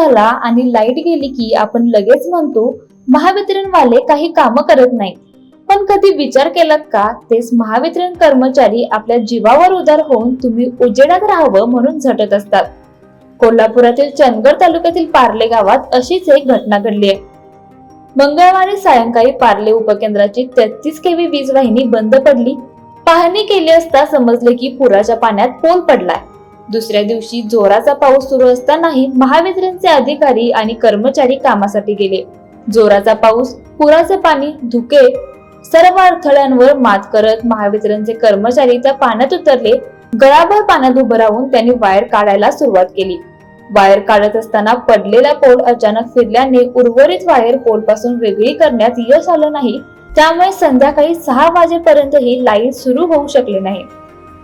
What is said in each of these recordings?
झाला आणि लाइट गेली की आपण लगेच म्हणतो महावितरणवाले काही कामं करत नाही पण कधी विचार केलात का? तेच महावितरण कर्मचारी आपल्या जीवावर उदार होऊन तुम्ही उजेडात राहावं म्हणून झटत असतात. कोल्हापुरातील चंदगड तालुक्यातील पार्ले गावात अशीच एक घटना घडली आहे. मंगळवारी सायंकाळी पार्ले उपकेंद्राची तेहतीस केवी वीज वाहिनी बंद पडली. पाहणी केली असता समजले की पुराच्या पाण्यात पोल पडलाय. दुसऱ्या दिवशी जोराचा पाऊस सुरू असतानाही महावितरणचे अधिकारी आणि कर्मचारी कामासाठी गेले. जोराचा पाऊस पुराचे पाणी धुके सर्व अडथळ्यांवर मात करत महावितरणचे कर्मचारी त्या पाण्यात उतरले. गळाभर पाण्यात उभं राहून त्यांनी वायर काढायला सुरुवात केली. वायर काढत असताना पडलेला पोल अचानक फिरल्याने उर्वरित वायर पोलपासून वेगळी करण्यात यश आलं नाही. त्यामुळे संध्याकाळी सहा वाजेपर्यंतही लाइट सुरू होऊ शकले नाही.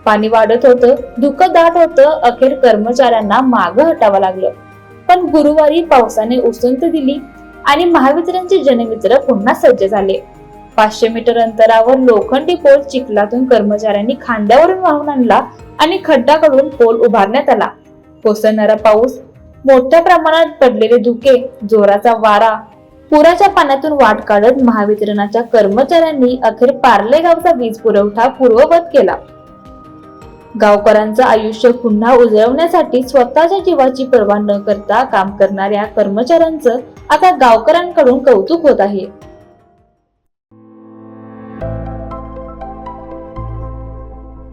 पाणी वाढत होतं धुकं दाट होतं अखेर कर्मचाऱ्यांना मागं हटावं लागलं. पण गुरुवारी पावसाने उसंत दिली आणि महावितरणचे जनमित्र पुन्हा सज्ज झाले. पाचशे मीटर अंतरावर लोखंडी पोल चिखलातून कर्मचाऱ्यांनी खांद्यावरून वाहून आणला आणि खड्डा कडून पोल उभारण्यात आला. कोसळणारा पाऊस मोठ्या प्रमाणात पडलेले धुके जोराचा वारा पुराच्या पाण्यातून वाट काढत महावितरणाच्या कर्मचाऱ्यांनी अखेर पार्ले गावचा वीज पुरवठा पूर्ववत केला. गावकऱ्यांचं आयुष्य पुन्हा उजळवण्यासाठी स्वतःच्या जीवाची पर्वा न करता काम करणाऱ्या कर्मचाऱ्यांचं आता गावकऱ्यांकडून कौतुक होत आहे.